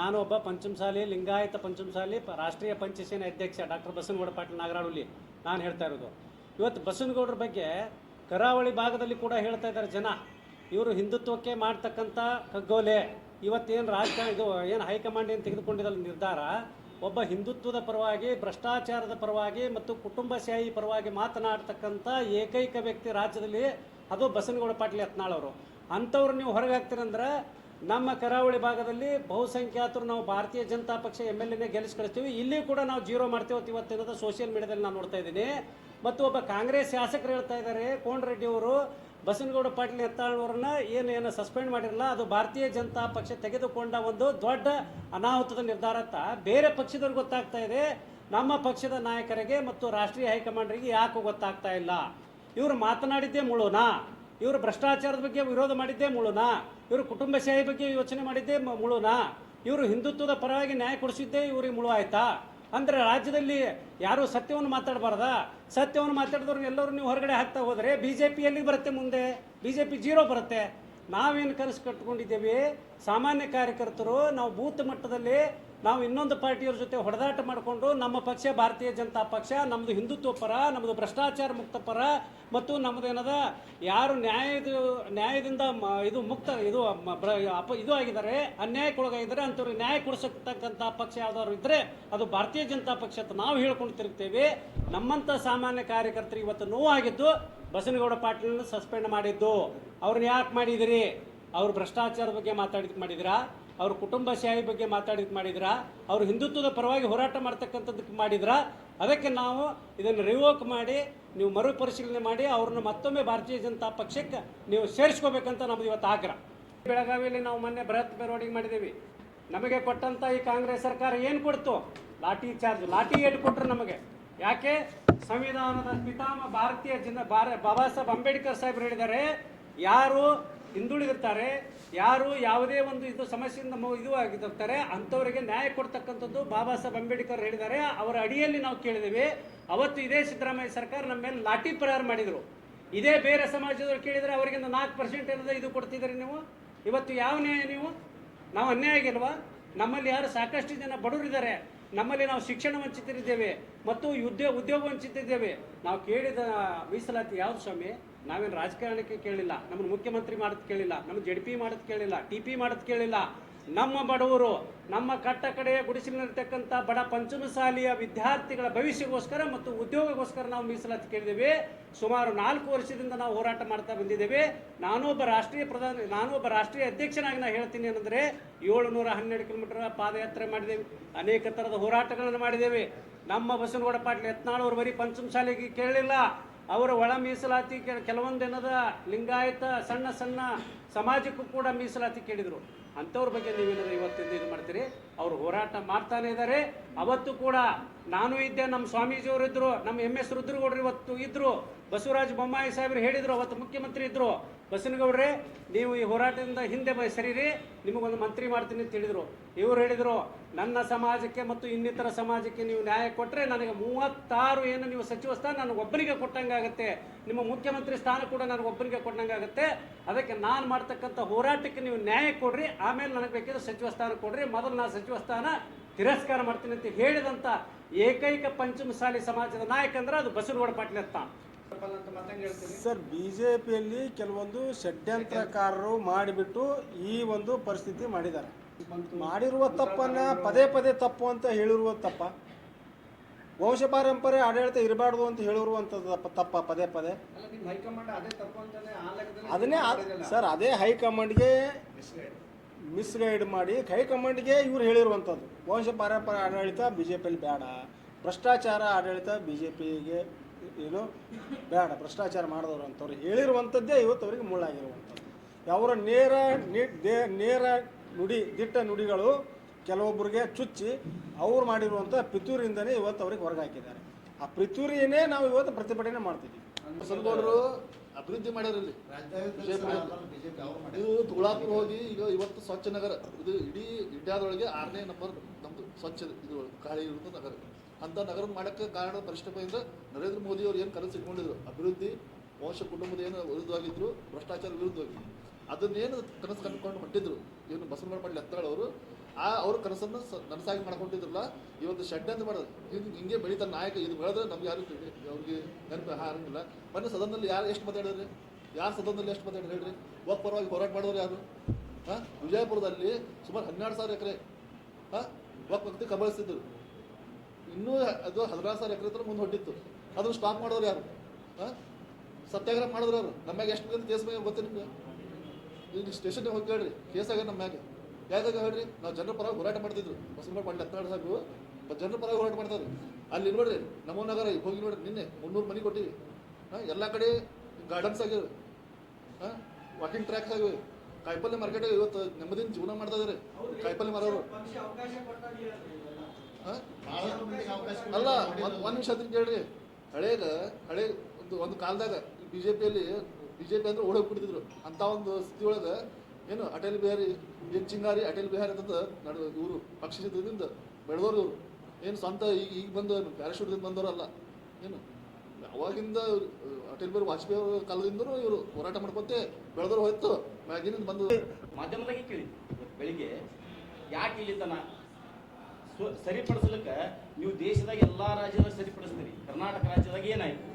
ನಾನು ಒಬ್ಬ ಪಂಚಮಸಾಲಿ ಲಿಂಗಾಯತ ಪಂಚಮಸಾಲಿ ರಾಷ್ಟ್ರೀಯ ಪಂಚಸೇನೆ ಅಧ್ಯಕ್ಷ ಡಾಕ್ಟರ್ ಬಸನಗೌಡ ಪಾಟೀಲ್ ನಾಗರಾಳುಲಿ ನಾನು ಹೇಳ್ತಾ ಇರೋದು. ಇವತ್ತು ಬಸನಗೌಡರ ಬಗ್ಗೆ ಕರಾವಳಿ ಭಾಗದಲ್ಲಿ ಕೂಡ ಹೇಳ್ತಾ ಇದ್ದಾರೆ ಜನ. ಇವರು ಹಿಂದುತ್ವಕ್ಕೆ ಮಾಡ್ತಕ್ಕಂಥ ಕಗ್ಗೋಲೆ ಇವತ್ತೇನು ರಾಜಕಾರಣ, ಇದು ಏನು ಹೈಕಮಾಂಡ್ ಏನು ತೆಗೆದುಕೊಂಡಿದ್ದ ನಿರ್ಧಾರ? ಒಬ್ಬ ಹಿಂದುತ್ವದ ಪರವಾಗಿ, ಭ್ರಷ್ಟಾಚಾರದ ಪರವಾಗಿ ಮತ್ತು ಕುಟುಂಬಶಾಹಿ ಪರವಾಗಿ ಮಾತನಾಡ್ತಕ್ಕಂಥ ಏಕೈಕ ವ್ಯಕ್ತಿ ರಾಜ್ಯದಲ್ಲಿ ಅದು ಬಸನಗೌಡ ಪಾಟೀಲ್ ಯತ್ನಾಳ್ ಅವರು. ಅಂಥವ್ರು ನೀವು ಹೊರಗೆ ಹಾಕ್ತೀರಂದ್ರೆ ನಮ್ಮ ಕರಾವಳಿ ಭಾಗದಲ್ಲಿ ಬಹುಸಂಖ್ಯಾತರು ನಾವು ಭಾರತೀಯ ಜನತಾ ಪಕ್ಷ ಎಂ ಎಲ್ ಎನೇ ಗೆಲ್ಲಿಸಿ ಕಳಿಸ್ತೀವಿ ಇಲ್ಲಿ ಕೂಡ ನಾವು ಜೀರೋ ಮಾಡ್ತೀವಿ. ಇವತ್ತಿನ ಸೋಷಿಯಲ್ ಮೀಡಿಯಾದಲ್ಲಿ ನಾನು ನೋಡ್ತಾ ಇದ್ದೀನಿ. ಮತ್ತು ಒಬ್ಬ ಕಾಂಗ್ರೆಸ್ ಶಾಸಕರು ಹೇಳ್ತಾ ಇದ್ದಾರೆ ಕೋನ್ ರೆಡ್ಡಿ ಅವರು, ಬಸನಗೌಡ ಪಾಟೀಲ್ ಎತ್ತಾಳವರನ್ನ ಏನು ಏನು ಸಸ್ಪೆಂಡ್ ಮಾಡಿರಲ್ಲ, ಅದು ಭಾರತೀಯ ಜನತಾ ಪಕ್ಷ ತೆಗೆದುಕೊಂಡ ಒಂದು ದೊಡ್ಡ ಅನಾಹುತದ ನಿರ್ಧಾರ ಅಂತ. ಬೇರೆ ಪಕ್ಷದವ್ರಿಗೆ ಗೊತ್ತಾಗ್ತಾ ಇದೆ. ನಮ್ಮ ಪಕ್ಷದ ನಾಯಕರಿಗೆ ಮತ್ತು ರಾಷ್ಟ್ರೀಯ ಹೈಕಮಾಂಡ್ರಿಗೆ ಯಾಕೆ ಗೊತ್ತಾಗ್ತಾ ಇಲ್ಲ. ಇವರು ಮಾತನಾಡಿದ್ದೇ ಮುಳುನಾ? ಇವರು ಭ್ರಷ್ಟಾಚಾರದ ಬಗ್ಗೆ ವಿರೋಧ ಮಾಡಿದ್ದೇ ಮುಳುನಾ? ಇವರು ಕುಟುಂಬಶಾಹಿ ಬಗ್ಗೆ ಯೋಚನೆ ಮಾಡಿದ್ದೇ ಮುಳುನಾ? ಇವರು ಹಿಂದುತ್ವದ ಪರವಾಗಿ ನ್ಯಾಯ ಕೊಡಿಸಿದ್ದೇ ಇವರಿಗೆ ಮುಳು ಆಯ್ತಾ? ಅಂದ್ರೆ ರಾಜ್ಯದಲ್ಲಿ ಯಾರು ಸತ್ಯವನ್ನು ಮಾತಾಡಬಾರ್ದ? ಸತ್ಯವನ್ನು ಮಾತಾಡಿದವ್ರನ್ನ ಎಲ್ಲರೂ ನೀವು ಹೊರಗಡೆ ಹಾಕ್ತಾ ಹೋದರೆ ಬಿ ಜೆ ಪಿ ಎಲ್ಲಿ ಬರುತ್ತೆ ಮುಂದೆ. ಬಿ ಜೆ ಪಿ ಜೀರೋ ಬರುತ್ತೆ. ನಾವೇನು ಕನಸು ಕಟ್ಕೊಂಡಿದ್ದೇವೆ? ಸಾಮಾನ್ಯ ಕಾರ್ಯಕರ್ತರು ನಾವು ಬೂತ್ ಮಟ್ಟದಲ್ಲಿ ನಾವು ಇನ್ನೊಂದು ಪಾರ್ಟಿಯವ್ರ ಜೊತೆ ಹೊಡೆದಾಟ ಮಾಡಿಕೊಂಡು ನಮ್ಮ ಪಕ್ಷ, ಭಾರತೀಯ ಜನತಾ ಪಕ್ಷ ನಮ್ಮದು ಹಿಂದುತ್ವ ಪರ ನಮ್ಮದು ಭ್ರಷ್ಟಾಚಾರ ಮುಕ್ತ ಪರ ಮತ್ತು ನಮ್ಮದು ಏನದ, ಯಾರು ನ್ಯಾಯದ, ನ್ಯಾಯದಿಂದ ಇದು ಮುಕ್ತ, ಇದು ಅಪ, ಇದು ಆಗಿದ್ದಾರೆ, ಅನ್ಯಾಯಕ್ಕೊಳಗಾಗಿದ್ದಾರೆ, ಅಂಥವ್ರಿಗೆ ನ್ಯಾಯ ಕೊಡಿಸತಕ್ಕಂಥ ಪಕ್ಷ ಯಾವ್ದಾದ್ರು ಇದ್ದರೆ ಅದು ಭಾರತೀಯ ಜನತಾ ಪಕ್ಷ ಅಂತ ನಾವು ಹೇಳ್ಕೊಂಡು ತಿರುಗ್ತೇವೆ. ನಮ್ಮಂಥ ಸಾಮಾನ್ಯ ಕಾರ್ಯಕರ್ತರಿಗೆ ಇವತ್ತು ನೋವಾಗಿದ್ದು ಬಸನಗೌಡ ಪಾಟೀಲ್ನ ಸಸ್ಪೆಂಡ್ ಮಾಡಿದ್ದು. ಅವ್ರನ್ನ ಯಾಕೆ ಮಾಡಿದಿರಿ ಅವ್ರು ಭ್ರಷ್ಟಾಚಾರದ ಬಗ್ಗೆ ಮಾತಾಡಿದ್ ಮಾಡಿದಿರಾ? ಅವ್ರ ಕುಟುಂಬಶಾಹಿ ಬಗ್ಗೆ ಮಾತಾಡಿದ್ ಮಾಡಿದ್ರಾ? ಅವರು ಹಿಂದುತ್ವದ ಪರವಾಗಿ ಹೋರಾಟ ಮಾಡ್ತಕ್ಕಂಥದ್ದಕ್ಕೆ ಮಾಡಿದ್ರಾ? ಅದಕ್ಕೆ ನಾವು ಇದನ್ನು ರಿವೋಕ್ ಮಾಡಿ, ನೀವು ಮರುಪರಿಶೀಲನೆ ಮಾಡಿ, ಅವ್ರನ್ನ ಮತ್ತೊಮ್ಮೆ ಭಾರತೀಯ ಜನತಾ ಪಕ್ಷಕ್ಕೆ ನೀವು ಸೇರಿಸ್ಕೋಬೇಕಂತ ನಮ್ದು ಇವತ್ತು ಆಗ್ರಹ. ಬೆಳಗಾವಿಯಲ್ಲಿ ನಾವು ಮೊನ್ನೆ ಬೃಹತ್ ಮೆರವಣಿಗೆ ಮಾಡಿದ್ದೀವಿ. ನಮಗೆ ಕೊಟ್ಟಂತ ಈ ಕಾಂಗ್ರೆಸ್ ಸರ್ಕಾರ ಏನು ಕೊಡ್ತು? ಲಾಠಿ ಚಾರ್ಜ್, ಲಾಠಿ ಏಟ್ ಕೊಟ್ರು ನಮಗೆ. ಯಾಕೆ? ಸಂವಿಧಾನದ ಪಿತಾಮ ಭಾರತೀಯ ಜನ ಭಾರ ಬಾಬಾ ಸಾಹೇಬ್ ಅಂಬೇಡ್ಕರ್ ಸಾಹೇಬ್ರು ಹೇಳಿದ್ದಾರೆ, ಯಾರು ಹಿಂದುಳಿದಿರ್ತಾರೆ, ಯಾರು ಯಾವುದೇ ಒಂದು ಇದು ಸಮಸ್ಯೆಯಿಂದ ಇದು ಆಗಿರ್ತಾರೆ, ಅಂಥವರಿಗೆ ನ್ಯಾಯ ಕೊಡ್ತಕ್ಕಂಥದ್ದು ಬಾಬಾ ಸಾಹೇಬ್ ಅಂಬೇಡ್ಕರ್ ಹೇಳಿದ್ದಾರೆ. ಅವರ ಅಡಿಯಲ್ಲಿ ನಾವು ಕೇಳಿದ್ದೇವೆ. ಅವತ್ತು ಇದೇ ಸಿದ್ದರಾಮಯ್ಯ ಸರ್ಕಾರ ನಮ್ಮ ಮೇಲೆ ಲಾಠಿ ಪ್ರಹಾರ ಮಾಡಿದರು. ಇದೇ ಬೇರೆ ಸಮಾಜದವ್ರು ಕೇಳಿದರೆ ಅವರಿಗಿಂತ ನಾಲ್ಕು ಪರ್ಸೆಂಟ್ ಏನದ ಇದು ಕೊಡ್ತಿದ್ದೀರಿ ನೀವು? ಇವತ್ತು ಯಾವ ನ್ಯಾಯ ನೀವು? ನಾವು ಅನ್ಯಾಯ ಆಗಿಲ್ವಾ? ನಮ್ಮಲ್ಲಿ ಯಾರು ಸಾಕಷ್ಟು ಜನ ಬಡವರಿದ್ದಾರೆ, ನಮ್ಮಲ್ಲಿ ನಾವು ಶಿಕ್ಷಣ ವಂಚಿತರಿದ್ದೇವೆ ಮತ್ತು ಉದ್ಯೋಗ ಉದ್ಯೋಗ ವಂಚಿತಿದ್ದೇವೆ ನಾವು ಕೇಳಿದ ಮೀಸಲಾತಿ ಯಾವ್ದು ಸ್ವಾಮಿ? ನಾವೇನು ರಾಜಕಾರಣಕ್ಕೆ ಕೇಳಿಲ್ಲ, ನಮ್ಮನ್ನು ಮುಖ್ಯಮಂತ್ರಿ ಮಾಡೋದು ಕೇಳಿಲ್ಲ ನಮ್ಮ ಜೆಡ್ ಪಿ ಮಾಡೋದು ಕೇಳಿಲ್ಲ, ಟಿ ಪಿ ಮಾಡೋದು ಕೇಳಿಲ್ಲ. ನಮ್ಮ ಬಡವರು, ನಮ್ಮ ಕಟ್ಟ ಕಡೆಯ ಗುಡಿಸಿನಲ್ಲಿರ್ತಕ್ಕಂಥ ಬಡ ಪಂಚಮಸಾಲಿಯ ವಿದ್ಯಾರ್ಥಿಗಳ ಭವಿಷ್ಯಕ್ಕೋಸ್ಕರ ಮತ್ತು ಉದ್ಯೋಗಕ್ಕೋಸ್ಕರ ನಾವು ಮೀಸಲಾತಿ ಕೇಳಿದ್ದೇವೆ. ಸುಮಾರು ನಾಲ್ಕು ವರ್ಷದಿಂದ ನಾವು ಹೋರಾಟ ಮಾಡ್ತಾ ಬಂದಿದ್ದೇವೆ. ನಾನೊಬ್ಬ ರಾಷ್ಟ್ರೀಯ ಪ್ರಧಾನ, ನಾನೊಬ್ಬ ರಾಷ್ಟ್ರೀಯ ಅಧ್ಯಕ್ಷನಾಗಿ ನಾನು ಹೇಳ್ತೀನಿ ಏನಂದ್ರೆ ಏಳುನೂರ ಹನ್ನೆರಡು ಕಿಲೋಮೀಟರ್ ಪಾದಯಾತ್ರೆ ಮಾಡಿದ್ದೇವೆ. ಅನೇಕ ಥರದ ಹೋರಾಟಗಳನ್ನು ಮಾಡಿದ್ದೇವೆ. ನಮ್ಮ ಬಸವನಗೌಡ ಪಾಟೀಲ್ ಯತ್ನಾಳವರು ಬರೀ ಪಂಚಮಸಾಲಿಗೆ ಕೇಳಲಿಲ್ಲ. ಅವರ ಒಳ ಮೀಸಲಾತಿ ಕೆ- ಕೆಲವೊಂದು ಏನದ ಲಿಂಗಾಯತ ಸಣ್ಣ ಸಣ್ಣ ಸಮಾಜಕ್ಕೂ ಕೂಡ ಮೀಸಲಾತಿ ಕೇಳಿದರು. ಅಂಥವ್ರ ಬಗ್ಗೆ ನೀವೇನಾದ್ರು ಇವತ್ತಿಂದ ಇದು ಮಾಡ್ತೀರಿ? ಅವರು ಹೋರಾಟ ಮಾಡ್ತಾನೆ ಇದ್ದಾರೆ ಅವತ್ತು ಕೂಡ ನಾನು ಇದ್ದೆ, ನಮ್ಮ ಸ್ವಾಮೀಜಿಯವರು ಇದ್ದರು ನಮ್ಮ ಎಂ ಎಸ್ ರುದ್ರಗೌಡರು ಇವತ್ತು ಇದ್ದರು ಬಸವರಾಜ ಬೊಮ್ಮಾಯಿ ಸಾಹೇಬರು ಹೇಳಿದ್ರು, ಅವತ್ತು ಮುಖ್ಯಮಂತ್ರಿ ಇದ್ರು. ಬಸನಗೌಡ್ರೆ, ನೀವು ಈ ಹೋರಾಟದಿಂದ ಹಿಂದೆ ಬ ಸರಿರಿ, ನಿಮಗೊಂದು ಮಂತ್ರಿ ಮಾಡ್ತೀನಿ ಅಂತ ಹೇಳಿದರು. ಇವರು ಹೇಳಿದರು ನನ್ನ ಸಮಾಜಕ್ಕೆ ಮತ್ತು ಇನ್ನಿತರ ಸಮಾಜಕ್ಕೆ ನೀವು ನ್ಯಾಯ ಕೊಟ್ಟರೆ ನನಗೆ ಮೂವತ್ತಾರು ಏನು ನೀವು ಸಚಿವ ಸ್ಥಾನ ನನಗೆ ಒಬ್ಬರಿಗೆ ಕೊಟ್ಟಂಗಾಗತ್ತೆ. ನಿಮ್ಮ ಮುಖ್ಯಮಂತ್ರಿ ಸ್ಥಾನ ಕೂಡ ನನಗೆ ಒಬ್ಬರಿಗೆ ಕೊಟ್ಟಂಗಾಗತ್ತೆ. ಅದಕ್ಕೆ ನಾನು ಮಾಡ್ತಕ್ಕಂಥ ಹೋರಾಟಕ್ಕೆ ನೀವು ನ್ಯಾಯ ಕೊಡ್ರಿ ಆಮೇಲೆ ನನಗೆ ಬೇಕಿದ್ರೆ ಸಚಿವ ಸ್ಥಾನ ಕೊಡ್ರಿ. ಮೊದಲು ನಾನು ಸಚಿವ ಸ್ಥಾನ ತಿರಸ್ಕಾರ ಮಾಡ್ತೀನಿ ಅಂತ ಹೇಳಿದಂಥ ಏಕೈಕ ಪಂಚಮಸಾಲಿ ಸಮಾಜದ ನಾಯಕ ಅಂದ್ರೆ ಅದು ಬಸವನಗೌಡ ಪಾಟೀಲ್ ಅಂತ. ಸರ್ ಬಿ ಜೆ ಪಿಯಲ್ಲಿ ಕೆಲವೊಂದು ಷಡ್ಯಂತ್ರಕಾರರು ಮಾಡಿಬಿಟ್ಟು ಈ ಒಂದು ಪರಿಸ್ಥಿತಿ ಮಾಡಿದ್ದಾರೆ. ಮಾಡಿರುವ ತಪ್ಪನ್ನ ಪದೇ ಪದೇ ತಪ್ಪು ಅಂತ ಹೇಳಿರುವ ತಪ್ಪ. ವಂಶ ಪಾರಂಪರೆ ಆಡಳಿತ ಇರಬಾರ್ದು ಅಂತ ಹೇಳಿರುವಂಥದ್ದು ತಪ್ಪ ಪದೇ ಪದೇ. ಅದನ್ನೇ. ಸರ್ ಅದೇ ಹೈಕಮಾಂಡ್ಗೆ ಮಿಸ್ಗೈಡ್ ಮಾಡಿ ಹೈಕಮಾಂಡ್ಗೆ ಇವ್ರು ಹೇಳಿರುವಂಥದ್ದು. ವಂಶ ಪರಂಪರೆ ಆಡಳಿತ ಬಿ ಜೆ ಪಿಯಲ್ಲಿ ಬೇಡ. ಭ್ರಷ್ಟಾಚಾರ ಆಡಳಿತ ಬಿ ಜೆ ಪಿಗೆ ಏನು ಬೇಡ. ಭ್ರಷ್ಟಾಚಾರ ಮಾಡಿದವರು ಅಂತವ್ರು ಹೇಳಿರುವಂಥದ್ದೇ ಇವತ್ತು ಅವರಿಗೆ ಮುಳ್ಳಾಗಿರುವಂಥದ್ದು ಅವರ ನೇರ ನೇರ ನುಡಿ, ದಿಟ್ಟ ನುಡಿಗಳು ಕೆಲವೊಬ್ಬರಿಗೆ ಚುಚ್ಚಿ ಅವ್ರು ಮಾಡಿರುವಂಥ ಪಿತೂರಿಯಿಂದನೇ ಇವತ್ತು ಅವ್ರಿಗೆ ಹೊರಗೆ ಹಾಕಿದ್ದಾರೆ ಆ ಪಿತೂರಿಯನ್ನೇ ನಾವು ಇವತ್ತು ಪ್ರತಿಭಟನೆ ಮಾಡ್ತಿದ್ದೀವಿ ಅಭಿವೃದ್ಧಿ ಮಾಡ್ಯಾರಲ್ಲಿ ಇದು ತುಳಾಪುರ ಹೋಗಿ ಈಗ ಇವತ್ತು ಸ್ವಚ್ಛ ನಗರ. ಇದು ಇಡೀ ಇಂಡಿಯಾದೊಳಗೆ ಆರನೇ ನಂಬರ್ ನಮ್ದು ಸ್ವಚ್ಛ ಇದು ಗಾಳಿ ಇರುವಂಥ ನಗರ. ಅಂತ ನಗರ ಮಾಡಕ್ಕೆ ಕಾರಣ ಪರಿಶ್ರಮದಿಂದ ನರೇಂದ್ರ ಮೋದಿ ಅವರು ಏನು ಕನಸು ಇಟ್ಕೊಂಡಿದ್ರು? ಅಭಿವೃದ್ಧಿ ವಂಶ ಕುಟುಂಬದ ಏನು ವಿರುದ್ಧವಾಗಿದ್ರು, ಭ್ರಷ್ಟಾಚಾರ ವಿರುದ್ಧವಾಗಿ. ಅದನ್ನೇನು ಕನಸು ಕಂಡುಕೊಂಡು ಹೊಟ್ಟಿದ್ರು ಏನು ಬಸವನಗೌಡ ಮಾಡಿ ಅವರು, ಆ ಅವ್ರ ಕನಸನ್ನು ನನಸಾಗಿ ಮಾಡ್ಕೊಂಡಿದ್ರಲ್ಲ, ಇವತ್ತು ಅಂತ ಮಾಡೋದು ಹಿಂಗೆ ಹಿಂಗೆ ನಾಯಕ, ಇದು ಬೆಳೆದ್ರೆ ನಮ್ಗೆ ಯಾರು ಅವ್ರಿಗೆ ನೆನಪು ಹಾರಂಗಿಲ್ಲ. ಮೊನ್ನೆ ಸದನದಲ್ಲಿ ಯಾರು ಎಷ್ಟು ಮಾತಾಡಿದ್ರಿ ಯಾರು ಸದನದಲ್ಲಿ ಎಷ್ಟು ಮಾತಾಡಿರಿ ಹೇಳ್ರಿ? ಒಬ್ಬ ಪರವಾಗಿ ಹೋರಾಟ ಮಾಡೋರು ಯಾರು? ಹಾಂ? ವಿಜಯಪುರದಲ್ಲಿ ಸುಮಾರು ಹನ್ನೆರಡು ಸಾವಿರ ಎಕರೆ, ಹಾಂ? ಒಬ್ಬ ವ್ಯಕ್ತಿ ಕಬಳಿಸ್ತಿದ್ರು. ಇನ್ನೂ ಅದು ಹದಿನಾರು ಸಾವಿರ ಎಕರೆ ಹತ್ರ ಮುಂದೆ ಹೊಟ್ಟಿತ್ತು ಅದನ್ನು ಸ್ಟಾಪ್ ಮಾಡೋರು ಯಾರು? ಹಾಂ? ಸತ್ಯಾಗ್ರಹ ಮಾಡಿದ್ರು ಯಾರು? ನಮ್ಮ ಮ್ಯಾಗ ಎಷ್ಟು ಮಂದಿ ದೇಶ ಗೊತ್ತಿ ನಿಮ್ಗೆ? ಈಗ ಸ್ಟೇಷನ್ಗೆ ಹೋಗಿ ಕೇಳ್ರಿ. ಕೇಸ್ ಆಗ್ಯಾರ ನಮ್ಮ ಮ್ಯಾಗೆ ಯಾವ್ದಾಗ ಹೇಳ್ರಿ, ನಾವು ಜನರ ಪರವಾಗಿ ಹೋರಾಟ ಮಾಡ್ತಿದ್ರು. ಬಸವನಗೌಡ ಪಾಟೀಲ್ ಹತ್ತಿರ ಸಾಕು ಜನರ ಪರವಾಗಿ ಹೋರಾಟ ಮಾಡ್ತಾರೆ ಅಲ್ಲಿ ನೋಡ್ರಿ, ನಮ್ಮ ನಗರ ಹೋಗಿ ನೋಡ್ರಿ, ನಿನ್ನೆ ಮುನ್ನೂರು ಮನೆ ಕೊಟ್ಟಿವಿ. ಹಾಂ, ಎಲ್ಲ ಕಡೆ ಗಾರ್ಡನ್ಸ್ ಆಗಿವೆ ಹಾಂ ವಾಕಿಂಗ್ ಟ್ರ್ಯಾಕ್ಸ್ ಆಗಿವೆ ಕಾಯಿಪಲ್ಲೆ ಮಾರ್ಕೆಟ್ ಇವತ್ತು ನೆಮ್ಮದಿನ ಜೀವನ ಮಾಡ್ತಾ ಇದಾರೆ. ಕಾಯಿಪಲ್ಲೆ ಮಾರೋರು. ಅಲ್ಲ, ಒಂದು ಒಂದು ನಿಮಿಷ ಅದನ್ನ ಕೇಳ್ರಿ. ಹಳೇಗ, ಹಳೆ ಒಂದು ಒಂದು ಕಾಲದಾಗ ಬಿ ಜೆ ಪಿಯಲ್ಲಿ ಬಿ ಜೆ ಪಿ ಅಂದ್ರೆ ಓಡೋಗಿ ಬಿಡ್ತಿದ್ರು ಅಂತ ಒಂದು ಸ್ಥಿತಿ ಒಳಗೆ ಏನು ಅಟಲ್ ಬಿಹಾರಿ ಏನು ಚಿಂಗಾರಿ, ಅಟಲ್ ಬಿಹಾರಿ ಅಂತ ನಡು ಇವರು ಪಕ್ಷದಿಂದ ಬೆಳೆದವ್ರು ಇವರು ಏನು ಸ್ವಂತ ಈಗ ಈಗ ಬಂದು ಪ್ಯಾರಾಶೂಟ್ದಿಂದ ಬಂದವರಲ್ಲ. ಏನು ಅವಾಗಿಂದ ಅಟಲ್ ಬಿಹಾರಿ ವಾಜಪೇಯಿ ಅವರ ಕಾಲದಿಂದನೂ ಇವರು ಹೋರಾಟ ಮಾಡ್ಕೊತೆ ಬೆಳೆದವ್ರು ಹೋಯ್ತು. ಮ್ಯಾಗಿನಿಂದ ಬಂದು ಮಾಧ್ಯಮದಾಗೆ ಕೇಳಿ, ಬೆಳಿಗ್ಗೆ ಯಾಕೆ ಇಲ್ಲಿ ತನ ಸರಿಪಡಿಸಲಿಕ್ಕೆ ನೀವು ದೇಶದಾಗ ಎಲ್ಲ ರಾಜ್ಯದಾಗ ಸರಿಪಡಿಸ್ತೀರಿ ಕರ್ನಾಟಕ ರಾಜ್ಯದಾಗ ಏನಾಯ್ತು?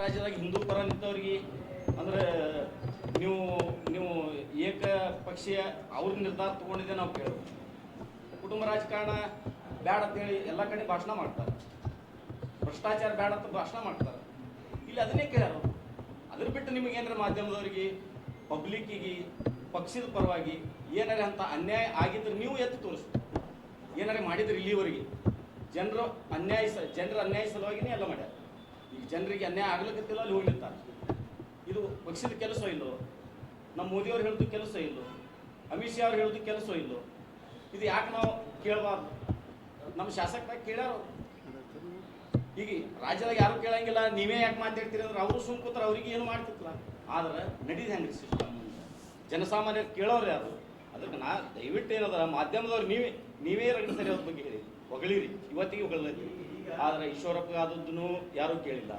ರಾಜ್ಯದಾಗ ಹಿಂದೂ ಪರ ನಿಂತವ್ರಿಗೆ ಅಂದ್ರೆ ನೀವು ನೀವು ಏಕ ಪಕ್ಷೀಯ ಅವ್ರ ನಿರ್ಧಾರ ತಗೊಂಡಿದ್ದೆ ನಾವು ಕೇಳೋದು. ಕುಟುಂಬ ರಾಜಕಾರಣ ಬ್ಯಾಡ ಅಂತೇಳಿ ಎಲ್ಲ ಕಡೆ ಭಾಷಣ ಮಾಡ್ತಾರೆ. ಭ್ರಷ್ಟಾಚಾರ ಬೇಡ ಅಂತ ಭಾಷಣ ಮಾಡ್ತಾರೆ. ಇಲ್ಲಿ ಅದನ್ನೇ ಕೇಳೋರು. ಅದ್ರ ಬಿಟ್ಟು ನಿಮಗೆ ಮಾಧ್ಯಮದವ್ರಿಗೆ, ಪಬ್ಲಿಕ್ಕಿಗೆ, ಪಕ್ಷದ ಪರವಾಗಿ ಏನಾರ ಅಂತ ಅನ್ಯಾಯ ಆಗಿದ್ರೆ ನೀವು ಎತ್ತು ತೋರಿಸ್ತೀವಿ ಏನಾರ ಮಾಡಿದ್ರೆ ಇಲ್ಲಿವರೆಗೆ. ಜನರು ಅನ್ಯಾಯ ಜನರ ಅನ್ಯಾಯ ಸಲುವಾಗಿನೇ ಎಲ್ಲ ಮಾಡ್ಯಾರ. ಈಗ ಜನರಿಗೆ ಅನ್ಯಾಯ ಆಗ್ಲಿಕ್ಕತ್ತಿಲ್ಲ ಅಲ್ಲಿ ಹೋಗ್ಲಿರ್ತಾರೆ ಇದು ಪಕ್ಷದ ಕೆಲಸ ಇಲ್ಲೋ? ನಮ್ಮ ಮೋದಿಯವ್ರು ಹೇಳಿದ ಕೆಲಸ ಇಲ್ಲೋ? ಅಮಿತ್ ಶಾ ಅವ್ರು ಹೇಳಿದ ಕೆಲಸ ಇಲ್ಲೋ? ಇದು ಯಾಕೆ ನಾವು ಕೇಳಬಾರ್ದು? ನಮ್ಮ ಶಾಸಕರಾಗ ಕೇಳ್ಯಾರ. ಈಗ ರಾಜ್ಯದಾಗ ಯಾರು ಕೇಳಂಗಿಲ್ಲ, ನೀವೇ ಯಾಕೆ ಮಾತಾಡ್ತೀರಿ ಅಂದ್ರೆ ಅವರು ಸುಮ್ ಕೂತ್ರ ಅವ್ರಿಗೆ ಏನು ಮಾಡ್ತಿತ್ತಲ್ಲ ಆದ್ರೆ ನಡೀದು ಹೆಂಗ್ರಿ ಸಿಸ್ಟಮ್ ಜನಸಾಮಾನ್ಯರು ಕೇಳೋರು ಯಾರು? ಅದಕ್ಕೆ ನಾ ದಯವಿಟ್ಟು ಏನದ, ಮಾಧ್ಯಮದವ್ರು ನೀವೇ ನೀವೇ ರಗಡ್ಸರಿ ಅವ್ರ ಬಗ್ಗೆ ಹೇಳಿ. ಹೊಗಳಿರಿ. ಇವತ್ತಿಗೆ ಹೊಗಳದಿ ಆದ್ರೆ ಈಶ್ವರಪ್ಪ ಆದದ್ದನ್ನು ಯಾರೂ ಕೇಳಿಲ್ಲ.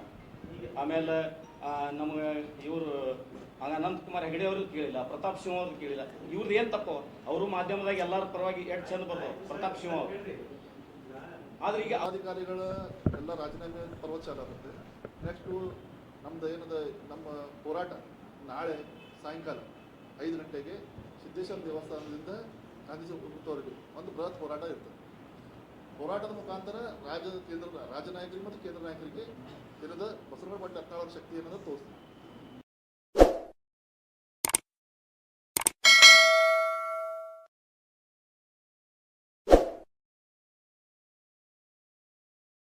ಆಮೇಲೆ ನಮಗೆ ಇವರು ಅನಂತಕುಮಾರ್ ಹೆಗಡೆ ಅವರು ಕೇಳಿಲ್ಲ, ಪ್ರತಾಪ್ ಸಿಂಹ ಅವ್ರದ್ದು ಕೇಳಿಲ್ಲ. ಇವ್ರದ್ದು ಏನು ತಪ್ಪು? ಅವರು ಮಾಧ್ಯಮದಾಗ ಎಲ್ಲರ ಪರವಾಗಿ ಎಷ್ಟು ಚಂದ ಬರ್ತವೆ ಪ್ರತಾಪ್ ಸಿಂಹ ಅವರು. ಆದ್ರೆ ಈಗ ಅಧಿಕಾರಿಗಳ ಎಲ್ಲ ರಾಜೀನಾಮೆ ಪರ್ವ ಚಾಲು ಆಗುತ್ತೆ. ನೆಕ್ಸ್ಟು ನಮ್ದು ಏನದ, ನಮ್ಮ ಹೋರಾಟ ನಾಳೆ ಸಾಯಂಕಾಲ ಐದು ಗಂಟೆಗೆ ಸಿದ್ದೇಶ್ವರ ದೇವಸ್ಥಾನದಿಂದ ಗಾಂಧೀಜಿ ಒಂದು ಬೃಹತ್ ಹೋರಾಟ ಇರ್ತದೆ. ಹೋರಾಟದ ಮುಖಾಂತರ ರಾಜ್ಯದ ಕೇಂದ್ರ ರಾಜ್ಯ ನಾಯಕರಿಗೆ ಮತ್ತು ಕೇಂದ್ರ ನಾಯಕರಿಗೆ ದಿನದ ಬಸವನ ಪಾಟೀಲ್ ಹತ್ತಾರು ಶಕ್ತಿ ಏನದ ತೋರಿಸ್ತೀವಿ